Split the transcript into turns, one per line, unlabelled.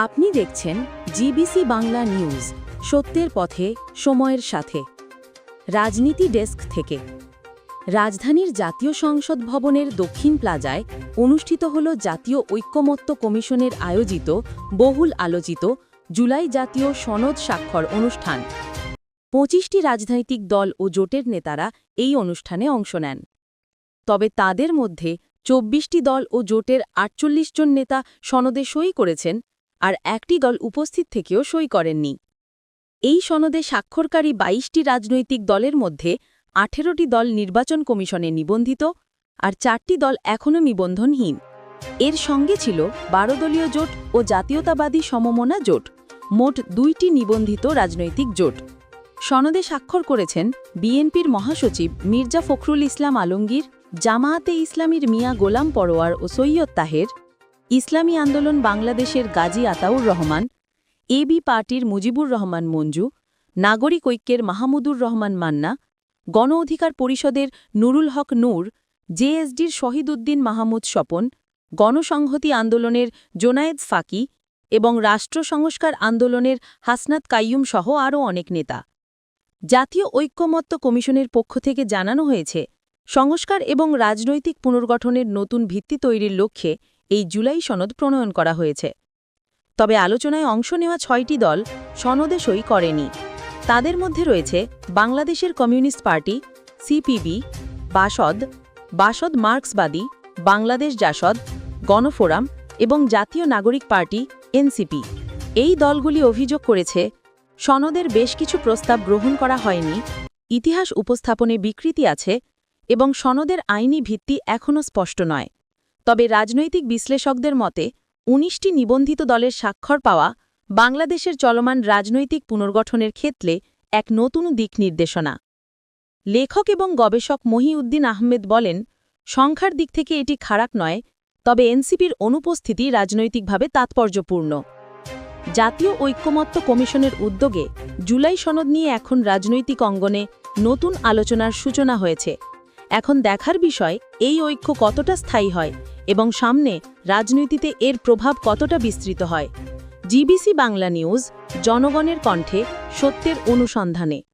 আপনি দেখছেন GBC Bangla news, সত্যের পথে, সময়ের সাথে। রাজনীতি ডেস্ক থেকে। রাজধানীর জাতীয় সংসদ ভবনের দক্ষিণ প্লাজায় অনুষ্ঠিত হল জাতীয় ঐক্যমত্য কমিশনের আয়োজিত, বহুল আলোচিত জুলাই জাতীয় সনদ স্বাক্ষর অনুষ্ঠান। পঁচিশটি রাজনৈতিক দল ও জোটের নেতারা এই অনুষ্ঠানে অংশ নেন। তবে তাদের মধ্যে চব্বিশটি দল ও জোটের আটচল্লিশ জন নেতা সনদে সই করেছেন আর একটি দল উপস্থিত থেকেও সই করেননি। এই সনদে স্বাক্ষরকারী বাইশটি রাজনৈতিক দলের মধ্যে আঠেরোটি দল নির্বাচন কমিশনে নিবন্ধিত আর চারটি দল এখনও নিবন্ধনহীন। এর সঙ্গে ছিল বারো দলীয় জোট ও জাতীয়তাবাদী সমমনা জোট, মোট দুইটি নিবন্ধিত রাজনৈতিক জোট। সনদে স্বাক্ষর করেছেন বিএনপির মহাসচিব মির্জা ফখরুল ইসলাম আলমগীর, জামায়াতে ইসলামীর মিয়া গোলাম পরোয়ার ও সৈয়দ তাহের ইসলামী আন্দোলন বাংলাদেশের গাজী আতাউর রহমান এবি পার্টির মুজিবুর রহমান মঞ্জু, নাগরিক ঐক্যের মাহমুদুর রহমান মান্না, গণ অধিকার পরিষদের নুরুল হক নূর জেএসডির শহীদ উদ্দিন মাহমুদ স্বপন, গণসংহতি আন্দোলনের জোনায়েদ ফাকি এবং রাষ্ট্র সংস্কার আন্দোলনের হাসনাত কাইয়ুম সহ আরও অনেক নেতা। জাতীয় ঐক্যমত্য কমিশনের পক্ষ থেকে জানানো হয়েছে, সংস্কার এবং রাজনৈতিক পুনর্গঠনের নতুন ভিত্তি তৈরির লক্ষ্যে এই জুলাই সনদ প্রণয়ন করা হয়েছে। তবে আলোচনায় অংশ নেওয়া ছয়টি দল সনদে সই করেনি। তাদের মধ্যে রয়েছে বাংলাদেশের communist party, CPB, Basad Basad মার্ক্সবাদী, Bangladesh JASAD, Gonoforum এবং জাতীয় নাগরিক পার্টি, এনসিপি। এই দলগুলি অভিযোগ করেছে, সনদের বেশ কিছু প্রস্তাব গ্রহণ করা হয়নি, ইতিহাস উপস্থাপনে বিকৃতি আছে এবং সনদের আইনি ভিত্তি এখনও স্পষ্ট নয়। তবে রাজনৈতিক বিশ্লেষকদের মতে, উনিশটি নিবন্ধিত দলের স্বাক্ষর পাওয়া বাংলাদেশের চলমান রাজনৈতিক পুনর্গঠনের ক্ষেত্রে এক নতুন দিক নির্দেশনা। লেখক এবং গবেষক মহিউদ্দিন আহমেদ বলেন, সংখ্যার দিক থেকে এটি খারাপ নয়, তবে এনসিপির অনুপস্থিতি রাজনৈতিকভাবে তাৎপর্যপূর্ণ। জাতীয় ঐক্যমত্য কমিশনের উদ্যোগে জুলাই সনদ নিয়ে এখন রাজনৈতিক অঙ্গনে নতুন আলোচনার সূচনা হয়েছে। এখন দেখার বিষয়, এই ঐক্য কতটা স্থায়ী হয় এবং সামনে রাজনীতিতে এর প্রভাব কতটা বিস্তৃত হয়। জিবিসি বাংলা নিউজ, জনগণের কণ্ঠে সত্যের অনুসন্ধানে।